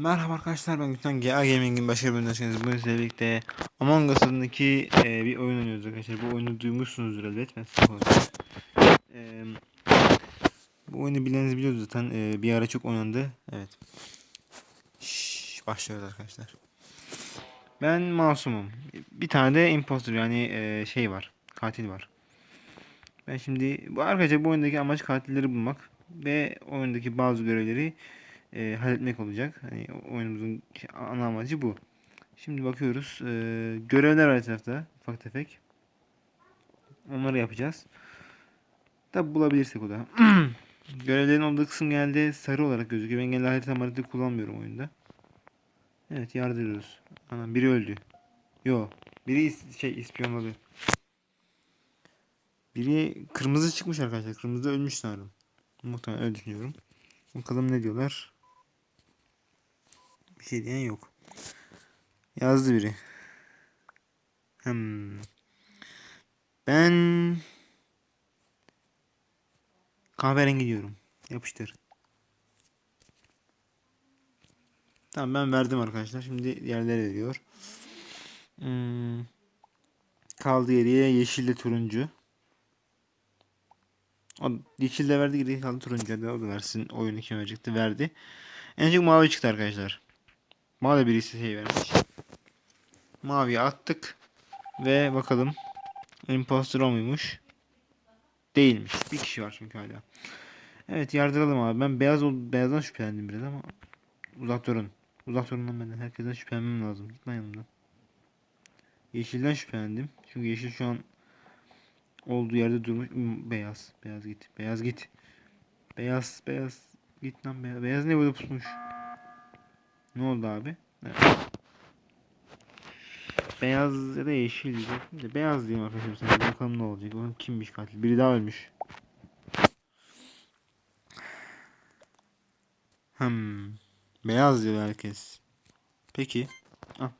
Merhaba arkadaşlar ben Gülten GA Gaming'in başka bir bölümünde hoş geldiniz. Bugün sizlerle birlikte Among Us e, bir oyun oynuyoruz arkadaşlar. Bu oyunu duymuşsunuzdur elbet. Ben size. E, bu oyunu bileniniz biliyoruz zaten. E, bir ara çok oynandı. Evet. Şşş, başlıyoruz arkadaşlar. Ben masumum. Bir tane de imposter yani e, şey var. Katil var. Ben şimdi bu arkadaşlar bu oyundaki amaç katilleri bulmak ve oyundaki bazı görevleri e, halletmek olacak. Hani oyunumuzun ana amacı bu. Şimdi bakıyoruz. E, görevler var etrafta. Ufak tefek. Onları yapacağız. Tabi bulabilirsek o da. Görevlerin olduğu kısım geldi sarı olarak gözüküyor. Ben genelde harita harita kullanmıyorum oyunda. Evet yardırıyoruz. Anam biri öldü. Yo. Biri is- şey ispiyonladı. Biri kırmızı çıkmış arkadaşlar. Kırmızı ölmüş sanırım. Muhtemelen öyle düşünüyorum. Bakalım ne diyorlar. Bir şey diyen yok. Yazdı biri. Hmm. Ben kahverengi diyorum. Yapıştır. Tamam ben verdim arkadaşlar. Şimdi diğerleri veriyor. Hmm. Kaldı geriye yeşille turuncu. O yeşil de verdi geriye kaldı turuncu. Hadi o da versin. Oyunu kim verecekti? Verdi. En çok mavi çıktı arkadaşlar. Mavi birisi şey vermiş. Maviye attık. Ve bakalım. Imposter o muymuş? Değilmiş. Bir kişi var çünkü hala. Evet yardıralım abi. Ben beyaz beyazdan şüphelendim biraz ama uzak durun. Uzak durun benden. Herkesten şüphelenmem lazım. Git yanımdan. Yeşilden şüphelendim. Çünkü yeşil şu an olduğu yerde durmuş. Hmm, Beyaz. Beyaz git. Beyaz git. Beyaz. Beyaz. Git lan beyaz. Beyaz ne burada pusmuş? Ne oldu abi? Beyaz ya da yeşil diyecektim de beyaz diyeyim arkadaşlar sana bakalım ne olacak. Bakalım kimmiş katil? Biri daha ölmüş. Hmm. Beyaz diyor herkes. Peki. Ah.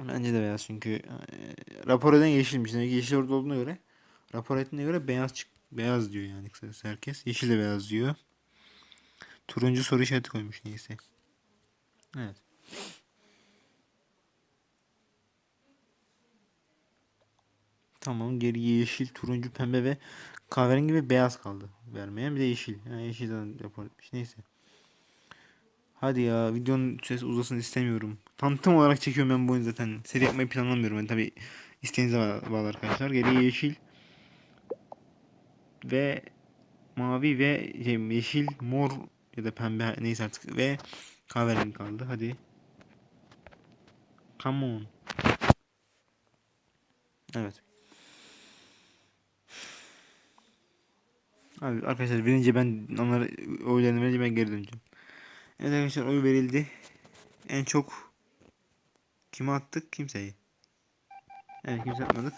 Bence de beyaz çünkü e, rapor eden yeşilmiş. Ki yeşil orada olduğuna göre rapor ettiğine göre beyaz çık beyaz diyor yani kısacası herkes. Yeşil de beyaz diyor. Turuncu soru işareti koymuş neyse. Evet. Tamam geriye yeşil, turuncu, pembe ve kahverengi ve beyaz kaldı vermeye. Bir de yeşil. Yani yeşilden rapor. Neyse. Hadi ya videonun süresi uzasın istemiyorum. Tanıtım olarak çekiyorum ben bu oyunu zaten. Seri yapmayı planlamıyorum ben tabi isteğinize bağlı arkadaşlar. Geriye yeşil ve mavi ve şey, yeşil, mor ya da pembe neyse artık ve kahverengi kaldı. Hadi. Come on. Evet. Abi arkadaşlar verince ben onları oylarını verince ben geri döneceğim. Evet arkadaşlar oy verildi. En çok kime attık? Kimseyi. Evet kimse atmadık.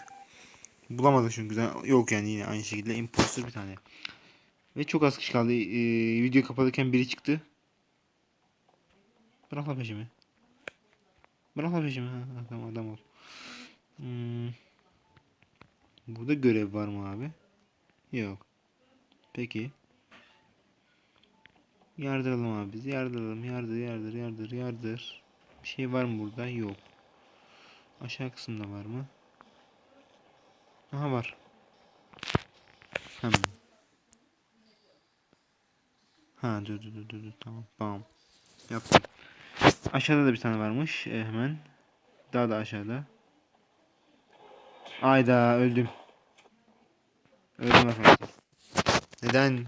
Bulamadık çünkü yok yani yine aynı şekilde imposter bir tane. Ve çok az kişi kaldı. Ee, video kapalıyken biri çıktı. Bırak la peşimi. Bırak la peşimi. Tamam adam ol. Hmm. Burada görev var mı abi? Yok. Peki. Yardıralım abi biz. Yardıralım. Yardır, yardır, yardır, yardır. Bir şey var mı burada? Yok. Aşağı kısımda var mı? Aha var. Hmm. Ha dur dur dur dur tamam tamam. Yaptım. Aşağıda da bir tane varmış. E, hemen. Daha da aşağıda. Ayda öldüm. Öldüm arkadaşlar. Neden?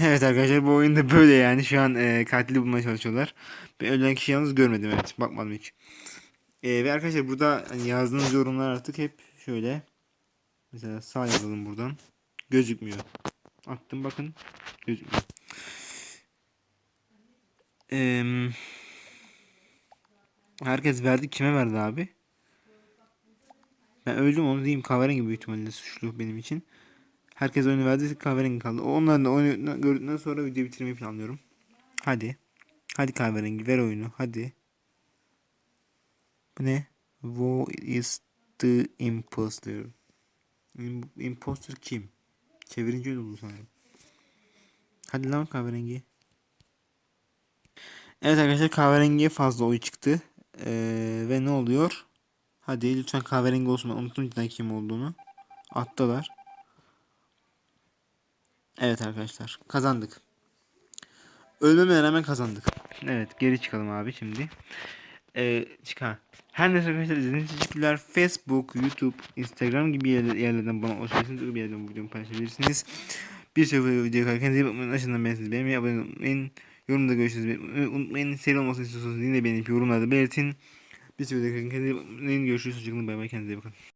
Evet arkadaşlar bu oyunda böyle yani. Şu an e, katili bulmaya çalışıyorlar. Ben ölen kişi yalnız görmedim evet. Bakmadım hiç. E, ve arkadaşlar burada hani yazdığınız yorumlar artık hep şöyle. Mesela sağ yazalım buradan. Gözükmüyor. Attım bakın. Gözükmüyor. Eee... Herkes verdi. Kime verdi abi? Ben öldüm onu diyeyim kahverengi büyük ihtimalle suçlu benim için. Herkes oyunu verdi kahverengi kaldı. Onların da oyunu gördükten sonra video bitirmeyi planlıyorum. Hadi. Hadi kahverengi ver oyunu hadi. Bu ne? Who is the imposter? Im- imposter kim? Çevirince öyle sanırım. Hadi lan kahverengi. Evet arkadaşlar kahverengiye fazla oy çıktı. Ee, ve ne oluyor? Hadi lütfen kahverengi olsun. Unuttum cidden kim olduğunu. Attılar. Evet arkadaşlar kazandık. Ölmeme rağmen kazandık. Evet geri çıkalım abi şimdi. Ee, çıkar. Her neyse arkadaşlar izlediğiniz için teşekkürler. Facebook, YouTube, Instagram gibi yerler- yerlerden bana ulaşabilirsiniz. Bir yerden bu videomu paylaşabilirsiniz. Bir sonraki kadar kendinize iyi bakmayın. Aşağıdan beğenirseniz beğenmeyi, abone olmayı. Yorumda görüşürüz. Unutmayın. Seri olmasını istiyorsanız yine beğenip yorumlarda belirtin. Bir sonraki kadar kendinize iyi bakmayın. Görüşürüz. Hoşçakalın. Bay bay. Kendinize iyi bakın.